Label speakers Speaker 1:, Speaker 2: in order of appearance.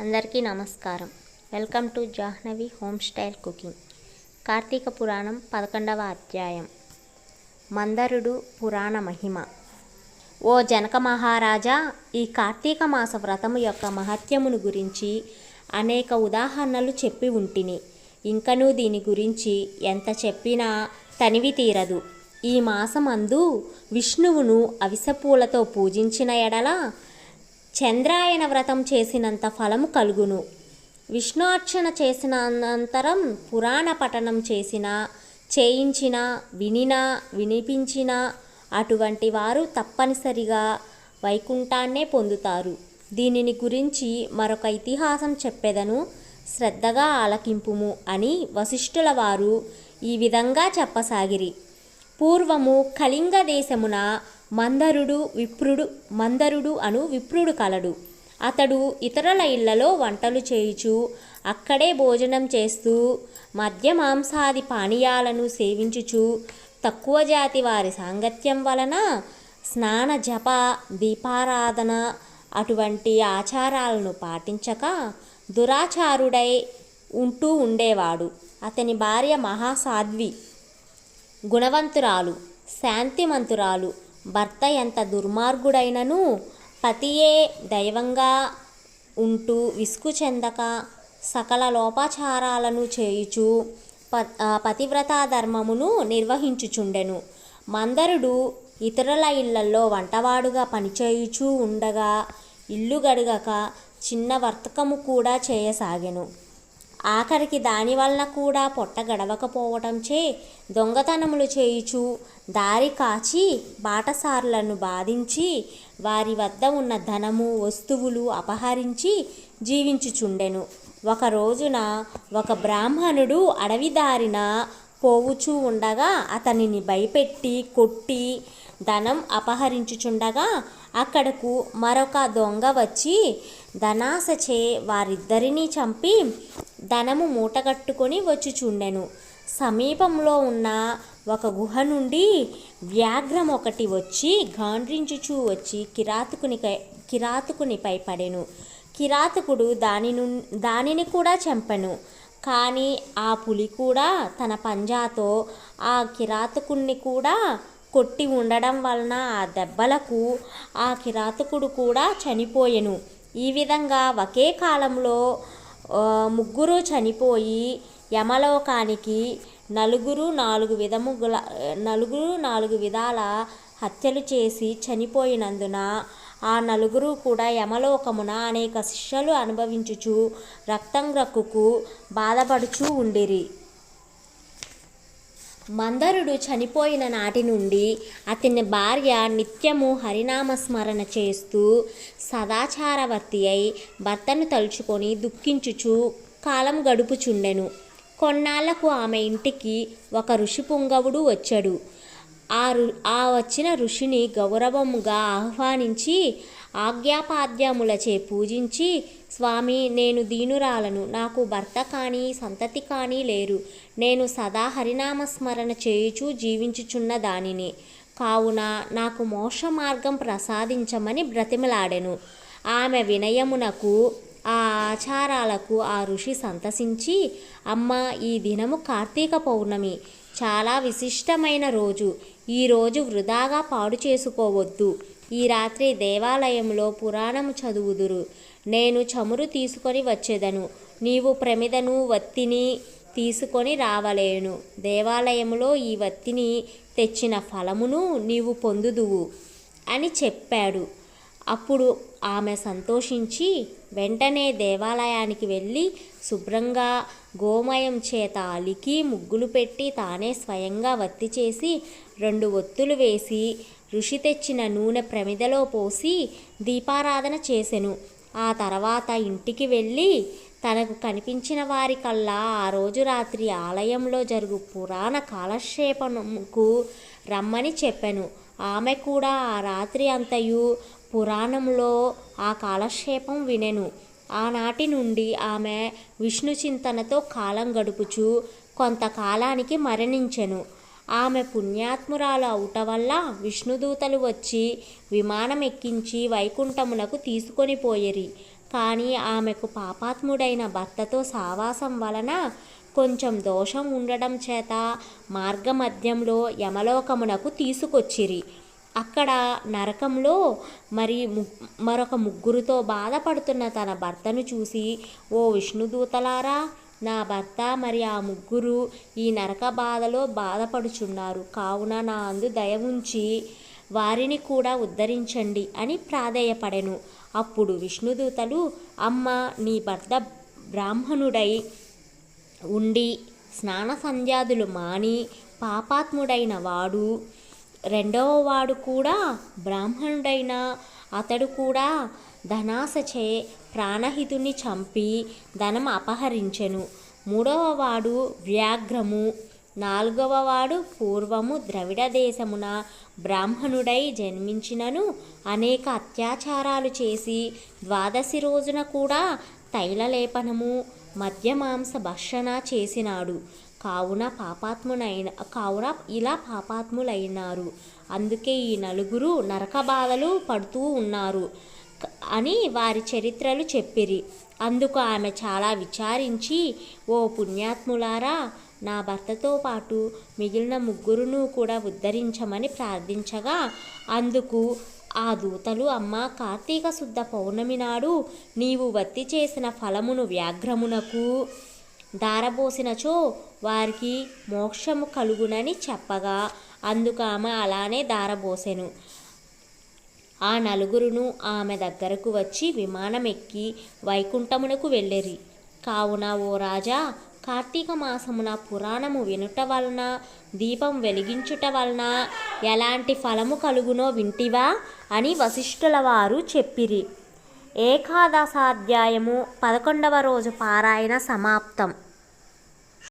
Speaker 1: అందరికీ నమస్కారం. Welcome to Jahnavi home style cooking. Karthika Puranam పదకొండవ అధ్యాయం. మందరుడు పురాణ మహిమ. ఓ జనక మహారాజా ఈ కార్తీక మాస వ్రతము యొక్క మహత్యమును గురించి అనేక ఉదాహరణలు చెప్పి ఉంటిని. ఇంకనూ దీని గురించి ఎంత చెప్పినా తనివి తీరదు. ఈ మాసమందు విష్ణువును అవిసపూలతో పూజించిన ఎడల చంద్రాయన వ్రతం చేసినంత ఫలము కలుగును. విష్ణు అర్చన చేసిన అనంతరం పురాణ పఠనం చేసిన చేయించిన వినినా వినిపించిన అటువంటి వారు తప్పనిసరిగా వైకుంఠాన్నే పొందుతారు. దీనిని గురించి మరొక ఇతిహాసం చెప్పెదను. శ్రద్ధగా ఆలకింపుము అని వశిష్ఠుల వారు ఈ విధంగా చెప్పసాగిరి. పూర్వము కళింగ దేశమున మందరుడు విప్రుడు మందరుడు అను విప్రుడు కలడు. అతడు ఇతరుల ఇళ్ళలో వంటలు చేయుచు అక్కడే భోజనం చేస్తూ మద్య మాంసాది పానీయాలను సేవించుచు తక్కువ జాతి వారి సాంగత్యం వలన స్నాన జప దీపారాధన అటువంటి ఆచారాలను పాటించక దురాచారుడై ఉంటూ ఉండేవాడు. అతని భార్య మహాసాధ్వి గుణవంతురాలు శాంతిమంతురాలు భర్త ఎంత దుర్మార్గుడైనను పతియే దైవంగా ఉంటూ విసుగు చెందక సకల లోపాచారాలను చేయుచు ప పతివ్రతా ధర్మమును నిర్వహించుచుండెను. మందరుడు ఇతరుల ఇళ్ళలో వంటవాడుగా పనిచేయుచూ ఉండగా ఇల్లు గడగక చిన్న వర్తకము కూడా చేయసాగెను. ఆఖరికి దానివల్ల కూడా పొట్ట గడవకపోవటంచే దొంగతనములు చేయుచు దారి కాచి బాటసారులను బాధించి వారి వద్ద ఉన్న ధనము వస్తువులు అపహరించి జీవించుచుండెను. ఒక రోజున ఒక బ్రాహ్మణుడు అడవి దారిన పోవుచూ ఉండగా అతనిని భయపెట్టి కొట్టి ధనం అపహరించుచుండగా అక్కడకు మరొక దొంగ వచ్చి ధనాశచే వారిద్దరినీ చంపి ధనము మూటగట్టుకొని వచ్చుచుండెను. సమీపంలో ఉన్న ఒక గుహ నుండి వ్యాఘ్రం ఒకటి వచ్చి గాండ్రించుచూ వచ్చి కిరాతకుని కిరాతకునిపై పడెను. కిరాతకుడు దాని ను దానిని కూడా చంపెను. కానీ ఆ పులి కూడా తన పంజాతో ఆ కిరాతకుణ్ణి కూడా కొట్టి ఉండడం వలన ఆ దెబ్బలకు ఆ కిరాతకుడు కూడా చనిపోయెను. ఈ విధంగా ఒకే కాలంలో ముగ్గురు చనిపోయి యమలోకానికి నలుగురు నాలుగు విధముల నలుగురు నాలుగు విధాల హత్యలు చేసి చనిపోయినందున ఆ నలుగురు కూడా యమలోకమున అనేక శిక్షలు అనుభవించుచు రక్తం గ్రక్కుకు బాధపడుచూ ఉండిరి. మందరుడు చనిపోయిన నాటి నుండి అతని భార్య నిత్యము హరినామస్మరణ చేస్తూ సదాచారవర్తి అయి భర్తను తలుచుకొని దుఃఖించుచు కాలం గడుపుచుండెను. కొన్నాళ్ళకు ఆమె ఇంటికి ఒక ఋషి పుంగవుడు వచ్చాడు. ఆ రు ఆ వచ్చిన ఋషిని గౌరవముగా ఆహ్వానించి ఆజ్ఞాపాద్యములచే పూజించి స్వామి నేను దీనురాలను. నాకు భర్త కానీ సంతతి కానీ లేరు. నేను సదా హరినామస్మరణ చేయుచు జీవించుచున్న దానిని. కావున నాకు మోక్ష మార్గం ప్రసాదించమని బ్రతిమలాడెను. ఆమె వినయమునకు ఆ ఆచారాలకు ఆ ఋషి సంతసించి అమ్మ ఈ దినము కార్తీక పౌర్ణమి. చాలా విశిష్టమైన రోజు. ఈ రోజు వృధాగా పాడు చేసుకోవద్దు. ఈ రాత్రి దేవాలయంలో పురాణము చదువుదురు. నేను చమురు తీసుకొని వచ్చేదను. నీవు ప్రమిదను వత్తిని తీసుకొని రావలేను. దేవాలయంలో ఈ వత్తిని తెచ్చిన ఫలమును నీవు పొందుదువు అని చెప్పాడు. అప్పుడు ఆమె సంతోషించి వెంటనే దేవాలయానికి వెళ్ళి శుభ్రంగా గోమయం చేత అలికి ముగ్గులు పెట్టి తానే స్వయంగా వత్తి చేసి రెండు ఒత్తులు వేసి ఋషి తెచ్చిన నూనె ప్రమిదలో పోసి దీపారాధన చేసెను. ఆ తర్వాత ఇంటికి వెళ్ళి తనకు కనిపించిన వారికల్లా ఆ రోజు రాత్రి ఆలయంలో జరుగు పురాణ కాలక్షేపముకు రమ్మని చెప్పాను. ఆమె కూడా ఆ రాత్రి అంతయు పురాణంలో ఆ కాలక్షేపం వినెను. ఆనాటి నుండి ఆమె విష్ణు చింతనతో కాలం గడుపుచు కొంతకాలానికి మరణించెను. ఆమె పుణ్యాత్మురాలు అవుట వల్ల విష్ణుదూతలు వచ్చి విమానం ఎక్కించి వైకుంఠమునకు తీసుకొని పోయిరి. కానీ ఆమెకు పాపాత్ముడైన భర్తతో సావాసం వలన కొంచెం దోషం ఉండడం చేత మార్గమధ్యంలో యమలోకమునకు తీసుకొచ్చిరి. అక్కడ నరకంలో మరి మరొక ముగ్గురితో బాధపడుతున్న తన భర్తను చూసి ఓ విష్ణుదూతలారా నా భర్త మరి ఆ ముగ్గురు ఈ నరక బాధలో బాధపడుచున్నారు. కావున నా అందు దయ ఉంచి వారిని కూడా ఉద్ధరించండి అని ప్రాధేయపడెను. అప్పుడు విష్ణుదూతలు అమ్మ నీ భర్త బ్రాహ్మణుడై ఉండి స్నాన సంధ్యాదులు మాని పాపాత్ముడైన వాడు రెండవ వాడు కూడా బ్రాహ్మణుడైన అతడు కూడా ధనాశచే ప్రాణహితుని చంపి ధనం అపహరించెను. మూడవ వాడు వ్యాఘ్రము. నాలుగవ వాడు పూర్వము ద్రవిడ దేశమున బ్రాహ్మణుడై జన్మించినను. అనేక అత్యాచారాలు చేసి ద్వాదశి రోజున కూడా తైలలేపనము మద్యమాంస భక్షణ చేసినాడు. కావున పాపాత్మునైన కావున ఇలా పాపాత్ములైనారు. అందుకే ఈ నలుగురు నరక బాధలు పడుతూ ఉన్నారు. అని వారి చరిత్రలు చెప్పిరి. అందుకు ఆమె చాలా విచారించి ఓ పుణ్యాత్ములారా నా భర్తతో పాటు మిగిలిన ముగ్గురును కూడా ఉద్ధరించమని ప్రార్థించగా అందుకు ఆ దూతలు అమ్మ కార్తీక శుద్ధ పౌర్ణమి నాడు నీవు వత్తి చేసిన ఫలమును వ్యాఘ్రమునకు దారబోసినచో వారికి మోక్షము కలుగునని చెప్పగా అందుకు ఆమె అలానే దారబోసెను ఆ నలుగురును ఆమె దగ్గరకు వచ్చి విమానం ఎక్కి వైకుంఠమునకు వెళ్ళిరి. కావున ఓ రాజా కార్తీక మాసమున పురాణము వినుట వలన దీపం వెలిగించుట వలన ఎలాంటి ఫలము కలుగునో వింటివా అని వశిష్ఠుల వారు చెప్పిరి. ఏకాదశాధ్యాయము పదకొండవ రోజు పారాయణ సమాప్తం.